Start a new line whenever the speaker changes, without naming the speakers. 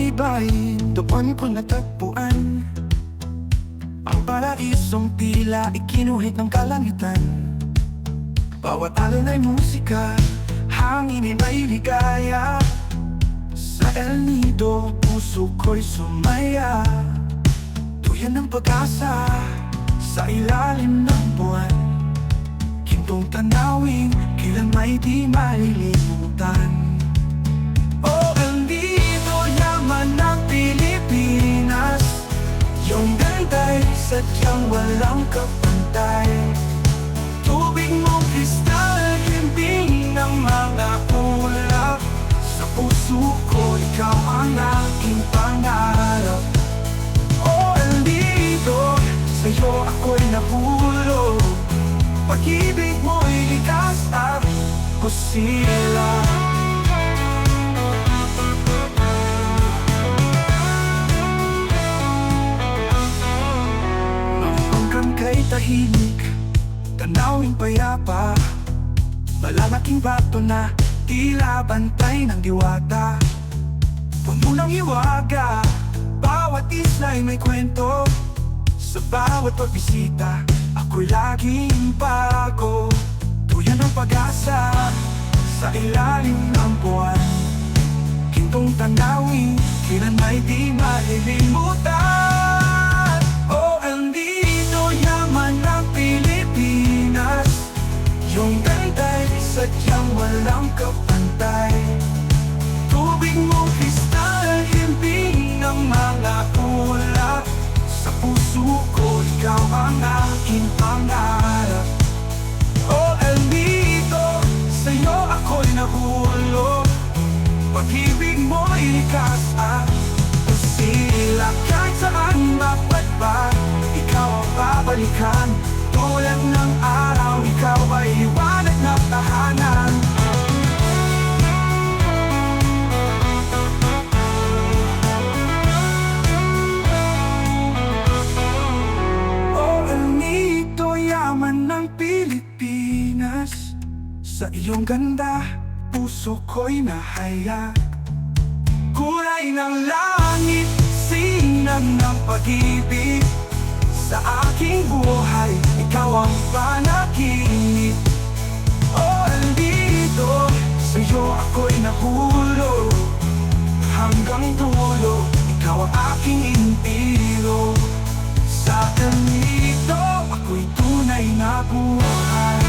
Doon ko natagpuan. Ang paraisong tila ikinuhit ng kalangitan. Bawat alon ay musika Hanginin ay ligaya. Sa El Nido, puso ko'y sumaya. Tuyan ng pag-asa Sa ilalim ng buwan. Kintong tanawin Kailan may di malilimutan sadyang walang kapantay. Tubig mong kristal, himbing ng mga ulap. Sa puso ko, ikaw ang aking pangarap. Oh, El Nido, sa'yo ako'y nahulog Pag-ibig mo'y likas at kusila tahimik Tanawing payapa. Malalaking bato na Tila bantay ng diwata. Puno ng hiwaga Bawat isla'y may kwento. Sa bawat pagbisita Ako'y laging bago. Tuyan ng pag-asa Sa ilalim ng buwan. Kintong tanawin Kailan may di malilimutan kapantay Tubig mo kristal, himbing ng mga ulap Sa puso ko, ikaw ang aking pangarap. Oh, El Nido, sa'yo ako'y nahulog Pag-ibig mo'y likas at usila Kahit saan mapadpad, ikaw ang babalikan. Tulad ng araw, ikaw ay liwanag Sa iyong ganda, puso ko'y nahaya. Kulay ng langit, sinag ng pag-ibig. Sa aking buhay, ikaw ang panaginip. Oh, Nido, sa'yo ako'y nahulog Hanggang dulo, ikaw ang aking impiro Sa El Nido, ako'y tunay na buhay